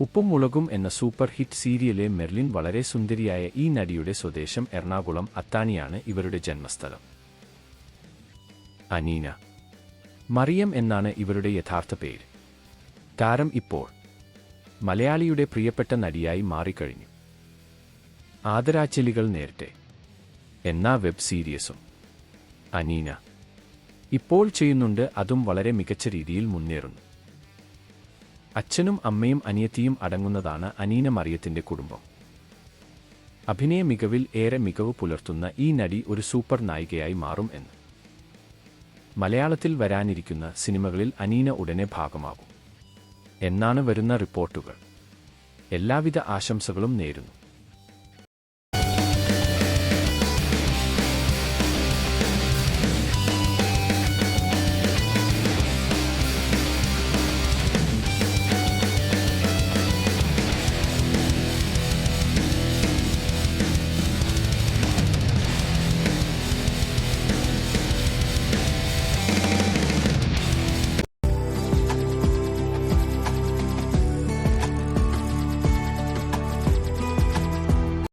ഉപ്പും മുളകും എന്ന സൂപ്പർ ഹിറ്റ് സീരിയലെ മെർലിൻ വളരെ സുന്ദരിയായ ഈ നടിയുടെ സ്വദേശം എറണാകുളം അത്താണിയാണ് ഇവരുടെ ജന്മസ്ഥലം. അനീന. മറിയം എന്നാണ് ഇവരുടെ യഥാർത്ഥ പേര്. താരം ഇപ്പോൾ മലയാളിയുടെ പ്രിയപ്പെട്ട നടിയായി മാറിക്കഴിഞ്ഞു. ആദരാച്ചലികൾ നേരത്തെ. എന്ന വെബ് സീരീസും അനീന. ഇപ്പോൾ ചെയ്യുന്നുണ്ട് അതും വളരെ മികച്ച രീതിയിൽ മുന്നേറുന്നു. അച്ഛനും അമ്മയും അനിയത്തിയും അടങ്ങുന്നതാണ് അനീന മറിയത്തിന്റെ കുടുംബം. അഭിനയ മികവിൽ ഏറെ മികവ് പുലർത്തുന്ന ഈ നടി ഒരു സൂപ്പർ നായികയായി മാറും എന്ന്. മലയാളത്തിൽ വരാനിരിക്കുന്ന സിനിമകളിൽ അനീന ഉടനെ ഭാഗമാകും. എന്നാണ് വരുന്ന റിപ്പോർട്ടുകൾ. എല്ലാവിധ ആശംസകളും നേരുന്നു.